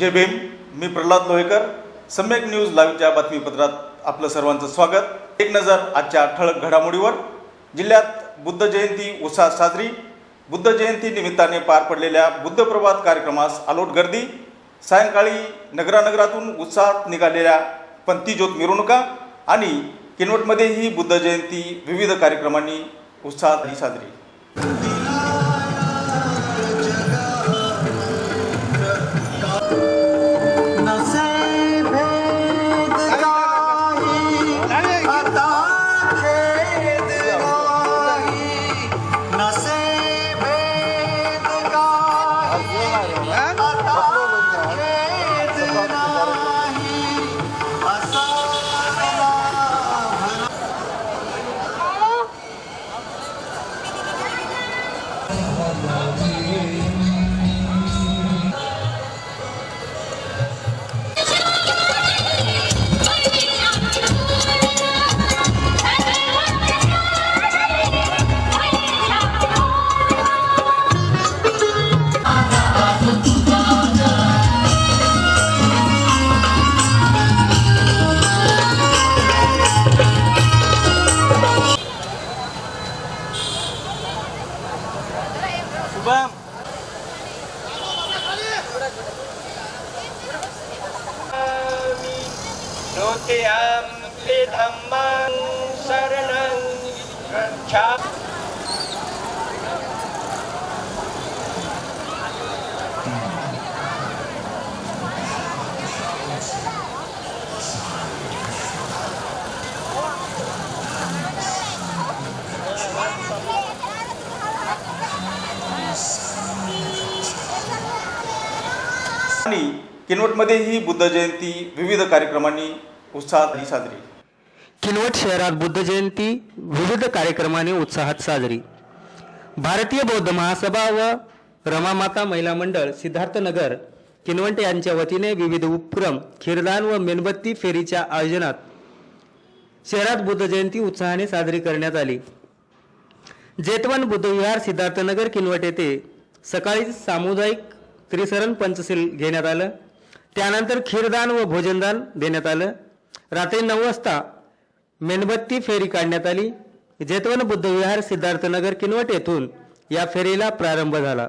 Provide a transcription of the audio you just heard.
जय भीम मी प्रल्हाद लोहेकर. सम्यक न्यूज लाईव्हच्या बातमीपत्रात आपलं सर्वांचं स्वागत. एक नजर आजच्या ठळक घडामोडीवर. जिल्ह्यात बुद्ध जयंती उत्साहात साजरी. बुद्ध जयंती निमित्ताने पार पडलेल्या बुद्ध प्रभात कार्यक्रमास आलोट गर्दी. सायंकाळी नगरानगरातून उत्साहात निघालेल्या पंतीज्योत मिरवणुका आणि किनवटमध्येही बुद्ध जयंती विविध कार्यक्रमांनी उत्साहात साजरी. Nutiyampi dhammang saranang gacchami आणि किनवटमध्येही बुद्ध जयंती विविध कार्यक्रमांनी उत्साहात साजरी. किनवट शहरात बुद्ध जयंती विविध कार्यक्रमाने उत्साहात साजरी. भारतीय बौद्ध महासभा व रमामाता महिला मंडळ सिद्धार्थनगर किनवट यांच्या वतीने विविध उपक्रम खीरदान व मेणबत्ती फेरीच्या आयोजनात शहरात बुद्ध जयंती उत्साहाने साजरी करण्यात आली. जेतवन बुद्धविहार सिद्धार्थनगर किनवट येथे सकाळी सामुदायिक त्रिसरण पंचशील घेण्यात आलं. त्यानंतर खीरदान व भोजनदान देण्यात आलं. रात्री नऊ वाजता मेणबत्ती फेरी काढण्यात आली. जेतवन बुद्धविहार सिद्धार्थनगर किनवट येथून या फेरीला प्रारंभ झाला.